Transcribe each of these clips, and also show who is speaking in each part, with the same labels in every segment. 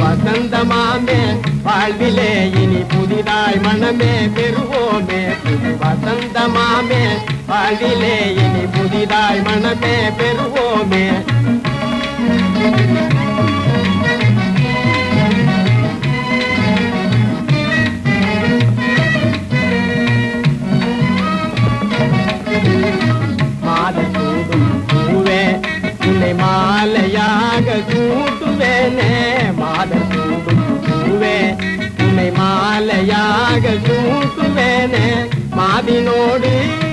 Speaker 1: வசந்தமாமே வாழ்விலே இனி புதிதாய் மனமே பெறுவோமே. புது வசந்தமாமே வாழ்விலே இனி புதிதாய் மனமே பெறுவோமே. மாதினோடு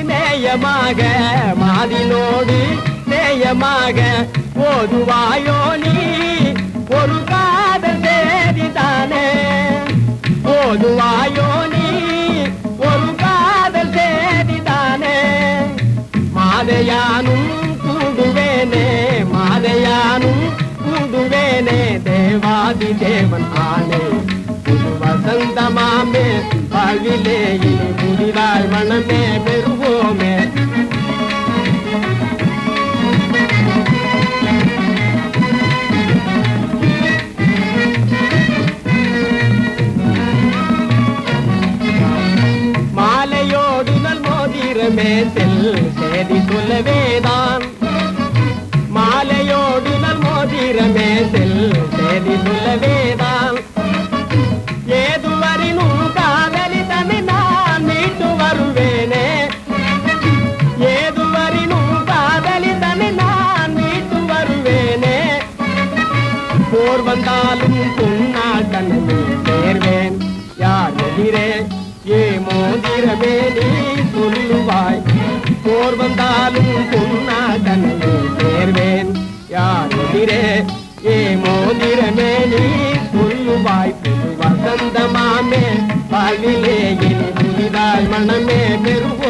Speaker 1: நேயமாக மாதினோடு நேயமாக போதுவாயோ நீ? ஒரு காதல் தேதிதானே போதுவாயோ நீ? ஒரு காதல் தேதிதானே மாதையானும் கூடுவேனே மாதையானும் கூடுவேனே. தேவாதி தேவன் ஆனே. புது வசந்தமாமே வாழ்விலே இனி புதிதாய் மனமே பெறுவோமே. மாலையோடுதல் மோதிரமே செல் சேதி சொல்லவேதான் மாலையோடுதல் மோதிரமே செல் சேதி சொல்லவேதான் வந்தாலும் பொன்னா கண்ணது சேர்வேன். யார் எதிரே? ஏ மோதிரமே நீ சொல்லுவாய். போர் வந்தாலும் பொன்னா கண்ணது சேர்வேன். யார் எதிரே? ஏ மோதிரமே நீ சொல்லுவாய். வசந்தமாமே வாழ்விலே என் புதிதாய் மனமே பெருவாய்